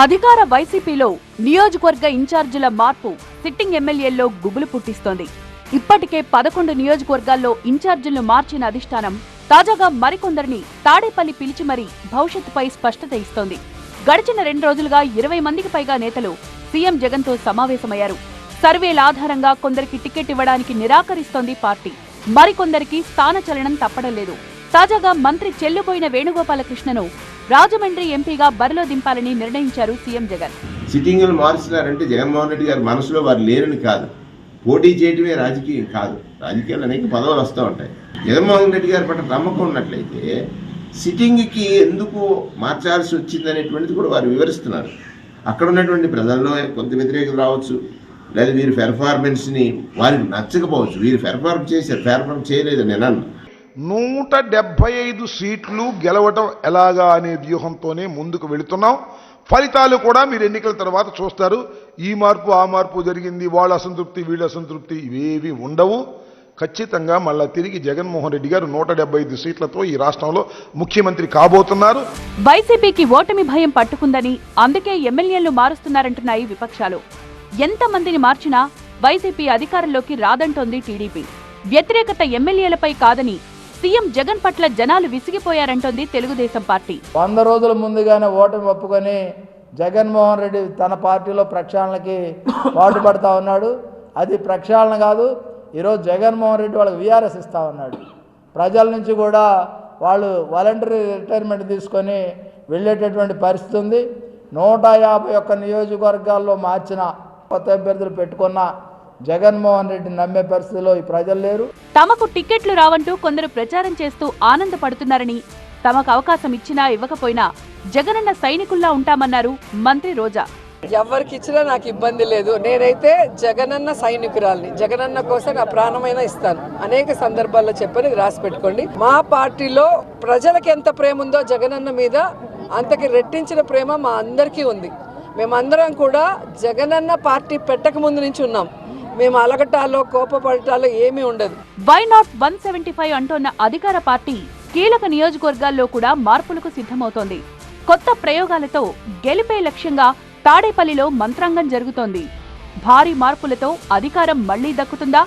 అధికార వైసీపీలో నియోజకవర్గ ఇన్ఛార్జీల మార్పు సిట్టింగ్ ఎమ్మెల్యేల్లో గుబులు పుట్టిస్తోంది. ఇప్పటికే పదకొండు నియోజకవర్గాల్లో ఇన్ఛార్జీలను మార్చిన అధిష్టానం తాజాగా మరికొందరిని తాడేపల్లి పిలిచి మరీ భవిష్యత్తుపై స్పష్టత ఇస్తోంది. గడిచిన రెండు రోజులుగా ఇరవై మందికి పైగా నేతలు సీఎం జగన్తో సమావేశమయ్యారు. సర్వేల ఆధారంగా కొందరికి టికెట్ ఇవ్వడానికి నిరాకరిస్తోంది పార్టీ. మరికొందరికి స్థానచలనం తప్పడం లేదు. తాజాగా మంత్రి చెల్లుబోయిన వేణుగోపాలకృష్ణను రాజమండ్రి ఎంపీగా బరిలో దింపాలని నిర్ణయించారు సీఎం జగన్. సిట్టింగ్లు మార్చినారంటే జగన్మోహన్ రెడ్డి గారి మనసులో వారు లేరని కాదు. పోటీ చేయటమే రాజకీయం కాదు. రాజకీయాలు అనేక పదవులు వస్తూ ఉంటాయి. జగన్మోహన్ రెడ్డి గారి పట్ల నమ్మకం ఉన్నట్లయితే సిట్టింగ్కి ఎందుకు మార్చాల్సి వచ్చింది అనేటువంటిది కూడా వారు వివరిస్తున్నారు. అక్కడ ఉన్నటువంటి ప్రజల్లో కొంత వ్యతిరేకత రావచ్చు. లేదా వీరి పెర్ఫార్మెన్స్ని వారికి నచ్చకపోవచ్చు. వీరు పెర్ఫార్మ్ చేశారు. పెర్ఫార్మ్ చేయలేదు నేను అన్నా. నూట డెబ్బై ఐదు సీట్లు గెలవటం ఎలాగా అనే వ్యూహంతోనే ముందుకు వెళుతున్నాం. ఫలితాలు కూడా మీరు ఎన్నికల తర్వాత చూస్తారు. ఈ మార్పు ఆ మార్పు జరిగింది వాళ్ళ అసంతృప్తి వీళ్ళ అసంతృప్తి ఇవేవి ఉండవు. ఖచ్చితంగా మళ్ళా తిరిగి జగన్మోహన్ రెడ్డి గారు నూట డెబ్బై ఐదు సీట్లతో ఈ రాష్ట్రంలో ముఖ్యమంత్రి కాబోతున్నారు. వైసీపీకి ఓటమి భయం పట్టుకుందని అందుకే ఎమ్మెల్యేలు మారుస్తున్నారంటున్నాయి విపక్షాలు. ఎంతమందిని మార్చినా వైసీపీ అధికారంలోకి రాదంటోంది టీడీపీ. వ్యతిరేకత ఎమ్మెల్యేలపై కాదని సీఎం జగన్ పట్ల జనాలు విసిగిపోయారంటోంది తెలుగుదేశం పార్టీ. వంద రోజుల ముందుగానే ఓటమి ఒప్పుకొని జగన్మోహన్ రెడ్డి తన పార్టీలో ప్రక్షాళనకి పాటుపడతా ఉన్నాడు. అది ప్రక్షాళన కాదు ఈరోజు జగన్మోహన్ రెడ్డి వాళ్ళకి విఆర్ఎస్ ఇస్తా ఉన్నాడు. ప్రజల నుంచి కూడా వాళ్ళు వాలంటరీ రిటైర్మెంట్ తీసుకొని వెళ్ళేటటువంటి పరిస్థితి ఉంది. నూట యాభై ఒక్క నియోజకవర్గాల్లో మార్చిన కొత్త అభ్యర్థులు పెట్టుకున్న జగన్మోహన్ రెడ్డి నమ్మే పరిస్థితిలో ఈ ప్రజలు లేరు. తమకు టిక్కెట్లు రావంటూ కొందరు ప్రచారం చేస్తూ ఆనందపడుతున్నారని తమకు అవకాశం ఇచ్చినా ఇవ్వకపోయినా జగనన్న సైనికుల్లా ఉంటామన్నారు మంత్రి రోజా. ఎవరికి ఇచ్చినా నాకు ఇబ్బంది లేదు. నేనైతే జగనన్న సైనికురాల్ని జగనన్న కోసం నా ప్రాణమైనా ఇస్తాను. అనేక సందర్భాల్లో చెప్పని రాసి పెట్టుకోండి. మా పార్టీలో ప్రజలకు ఎంత ప్రేమ ఉందో జగనన్న మీద అంతకి రెట్టించిన ప్రేమ మా అందరికీ ఉంది. మేమందరం కూడా జగనన్న పార్టీ పెట్టక ముందు నుంచి ఉన్నాం. మేము అలగటాలో కోపపడటాలో ఏమీ ఉండదు. Why not one seventy five అంటున్న అధికార పార్టీ కీలక నియోజకవర్గాల్లో కూడా మార్పులకు సిద్ధమవుతోంది. కొత్త ప్రయోగాలతో గెలిపే లక్ష్యంగా తాడేపల్లిలో మంత్రాంగం జరుగుతోంది. భారీ మార్పులతో అధికారం మళ్ళీ దక్కుతుందా?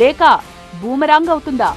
లేక బూమరాంగ్ అవుతుందా?